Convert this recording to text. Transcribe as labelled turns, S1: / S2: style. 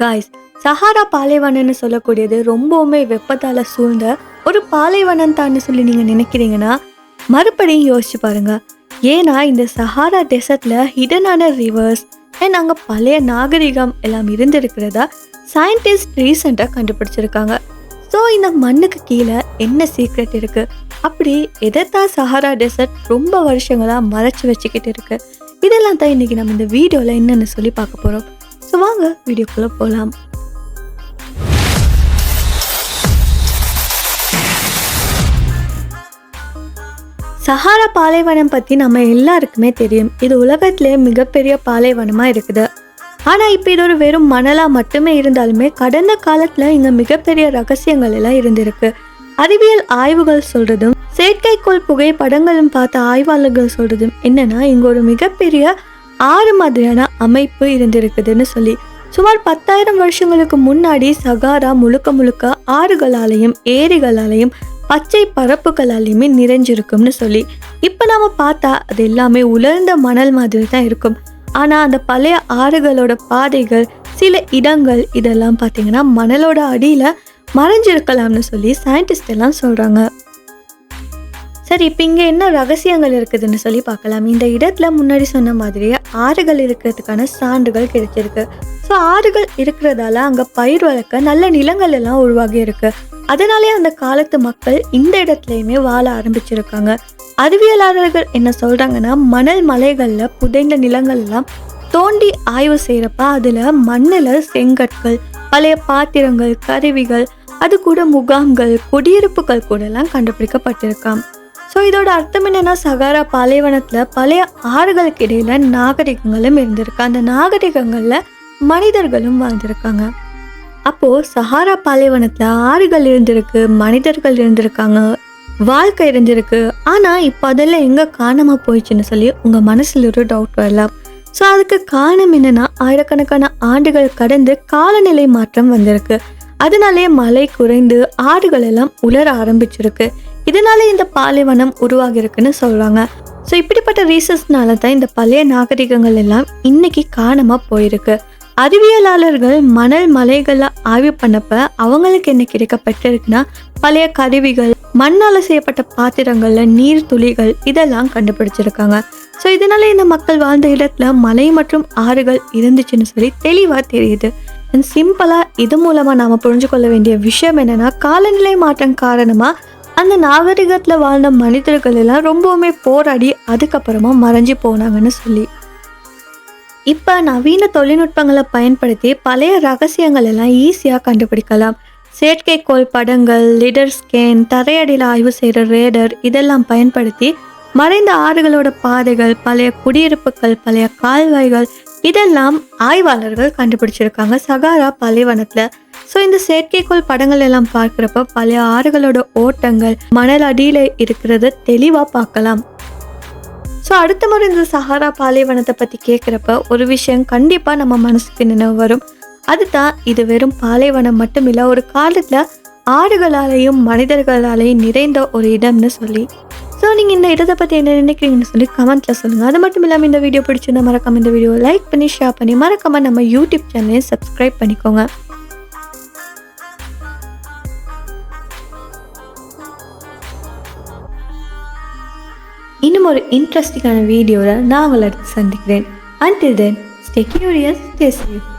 S1: Guys Sahara பாலைவனம்னு சொல்லக்கூடியது ரொம்பவுமே வெப்பத்தால் சூழ்ந்த ஒரு பாலைவனம் தான் சொல்லி நீங்கள் நினைக்கிறீங்கன்னா மறுபடியும் யோசிச்சு பாருங்க. ஏன்னா இந்த சஹாரா டெசர்ட்ல ஹிடனான ரிவர்ஸ் அண்ட் அங்கே பழைய நாகரிகம் எல்லாம் இருந்திருக்கிறதா சயின்டிஸ்ட் ரீசெண்டாக கண்டுபிடிச்சிருக்காங்க. ஸோ இந்த மண்ணுக்கு கீழே என்ன சீக்ரெட் இருக்கு? அப்படி எதைத்தான் சஹாரா டெசர்ட் ரொம்ப வருஷங்களாக மறைச்சி வச்சுக்கிட்டு இருக்கு? இதெல்லாம் தான் இன்னைக்கு நம்ம இந்த வீடியோவில் என்னென்னு சொல்லி பார்க்க போகிறோம் ஸோ வாங்க வீடியோக்குள்ளே போகலாம் சஹாரா பாலைவனம் பற்றி நம்ம எல்லாருக்குமே தெரியும். இது உலகத்திலே மிகப்பெரிய பாலைவனமாக இருக்குது. ஆனால் இப்போ இது ஒரு வெறும் மணலாக மட்டுமே இருந்தாலுமே கடந்த காலத்தில் இங்கே மிகப்பெரிய ரகசியங்கள் எல்லாம் இருந்திருக்கு. அறிவியல் ஆய்வுகள் சொல்கிறதும் செயற்கைக்கோள் புகைப்படங்களும் பார்த்த ஆய்வாளர்கள் சொல்கிறதும் என்னன்னா இங்கே ஒரு மிகப்பெரிய ஆறு மாதிரியான அமைப்பு இருந்திருக்குதுன்னு சொல்லி. சுமார் பத்தாயிரம் வருஷங்களுக்கு முன்னாடி சகாரா முழுக்க முழுக்க ஆறுகளாலையும் ஏரிகளாலையும் பச்சை பரப்புகளாலையுமே நிறைஞ்சிருக்கும்னு சொல்லி. இப்போ நாம் பார்த்தா அது எல்லாமே உலர்ந்த மணல் மாதிரி தான் இருக்கும். ஆனால் அந்த பழைய ஆறுகளோட பாதைகள் சில இடங்கள் இதெல்லாம் பார்த்தீங்கன்னா மணலோட அடியில் மறைஞ்சிருக்கலாம்னு சொல்லி சயின்டிஸ்ட் எல்லாம் சொல்கிறாங்க சரி இப்போ இங்கே என்ன ரகசியங்கள் இருக்குதுன்னு சொல்லி பார்க்கலாம். இந்த இடத்துல முன்னாடி சொன்ன மாதிரியே ஆறுகள் இருக்கிறதுக்கான சான்றுகள் கிடைச்சிருக்கு. ஸோ ஆறுகள் இருக்கிறதால அங்கே பயிர் வளர்க்க நல்ல நிலங்கள் எல்லாம் உருவாகி இருக்கு அதனாலே அந்த காலத்து மக்கள் இந்த இடத்துலையுமே வாழ ஆரம்பிச்சிருக்காங்க. அறிவியலாளர்கள் என்ன சொல்கிறாங்கன்னா மணல் மலைகளில் புதைந்த நிலங்கள் எல்லாம் தோண்டி ஆய்வு செய்கிறப்ப அதில் மண்ணில் செங்கற்கள் பழைய பாத்திரங்கள் கருவிகள் அது கூட முகாம்கள் குடியிருப்புகள் கூட எல்லாம் ஸோ இதோட அர்த்தம் என்னன்னா சகாரா பாலைவனத்தில் பழைய ஆறுகளுக்கு இடையில நாகரிகங்களும் இருந்திருக்கு. அந்த நாகரிகங்களில் மனிதர்களும் வாழ்ந்திருக்காங்க. அப்போது சஹாரா பாலைவனத்தில் ஆறுகள் இருந்திருக்கு மனிதர்கள் இருந்திருக்காங்க வாழ்க்கை இருந்திருக்கு. ஆனால் இப்போ அதெல்லாம் எங்கே காணாமல் போயிடுச்சுன்னு சொல்லி உங்கள் மனசில் ஒரு டவுட் வரலாம். ஸோ அதுக்கு காரணம் என்னென்னா ஆயிரக்கணக்கான ஆண்டுகள் கடந்து காலநிலை மாற்றம் வந்திருக்கு. அதனாலே மழை குறைந்து ஆடுகள் எல்லாம் உலர ஆரம்பிச்சிருக்கு. இதனால இந்த பாலைவனம் உருவாகிருக்குன்னு சொல்றாங்க. ஸோ இப்படிப்பட்ட ரீசன்ஸ்னால தான் இந்த பழைய நாகரிகங்கள் எல்லாம் இன்னைக்கு காணாம போயிருக்கு. அறிவியலாளர்கள் மணல் மலைகளை ஆய்வு பண்ணப்ப அவங்களுக்கு என்ன கிடைக்கப்பட்டிருக்குன்னா பழைய கருவிகள் மண்ணால் செய்யப்பட்ட பாத்திரங்கள்ல நீர் துளிகள் இதெல்லாம் கண்டுபிடிச்சிருக்காங்க. ஸோ இதனால இந்த மக்கள் வாழ்ந்த இடத்துல மலை மற்றும் ஆறுகள் இருந்துச்சுன்னு சொல்லி தெளிவாக தெரியுது. அண்ட் சிம்பிளாக இது மூலமா நாம புரிஞ்சு கொள்ள வேண்டிய விஷயம் என்னன்னா காலநிலை மாற்றம் காரணமா அந்த நாகரிகத்துல வாழ்ந்த மனிதர்கள் எல்லாம் ரொம்பவுமே போராடி அதுக்கப்புறமா மறைஞ்சு போனாங்கன்னு சொல்லி. இப்போ நவீன தொழில்நுட்பங்களை பயன்படுத்தி பழைய ரகசியங்கள் எல்லாம் ஈஸியாக கண்டுபிடிக்கலாம். செயற்கைக்கோள் படங்கள் லிடர் ஸ்கேன் தரையடியில் ஆய்வு செய்கிற ரேடர் இதெல்லாம் பயன்படுத்தி மறைந்த ஆறுகளோட பாதைகள் பழைய குடியிருப்புகள் பழைய கால்வாய்கள் இதெல்லாம் ஆய்வாளர்கள் கண்டுபிடிச்சிருக்காங்க. சகாரா பாலைவனத்தில் ஸோ இந்த செயற்கைக்கோள் படங்கள் எல்லாம் பார்க்குறப்ப பழைய ஆறுகளோட ஓட்டங்கள் மணல் அடியில் இருக்கிறத தெளிவாக பார்க்கலாம். ஸோ அடுத்த முறை இந்த சஹாரா பாலைவனத்தை பற்றி கேட்குறப்ப ஒரு விஷயம் கண்டிப்பாக நம்ம மனசுக்கு நினைவு வரும். அதுதான் இது வெறும் பாலைவனம் மட்டும் இல்லை ஒரு காலத்தில் ஆடுகளாலேயும் மனிதர்களாலேயும் நிறைந்த ஒரு இடம்னு சொல்லி. நீங்கள் இந்த இடத்தை பற்றி என்ன நினைக்கிறீங்கன்னு சொல்லி கமெண்ட்டில் சொல்லுங்கள் அது மட்டும் இல்லாமல் இந்த வீடியோ பிடிச்சிருந்தா மறக்காம இந்த வீடியோ லைக் பண்ணி ஷேர் பண்ணி மறக்காமல் நம்ம யூடியூப் சேனலையும் சப்ஸ்கிரைப் பண்ணிக்கோங்க. இன்னும் ஒரு இன்ட்ரெஸ்டிங்கான வீடியோவில் நான் உங்களை அடுத்து சந்திக்கிறேன். Until then stay curious stay safe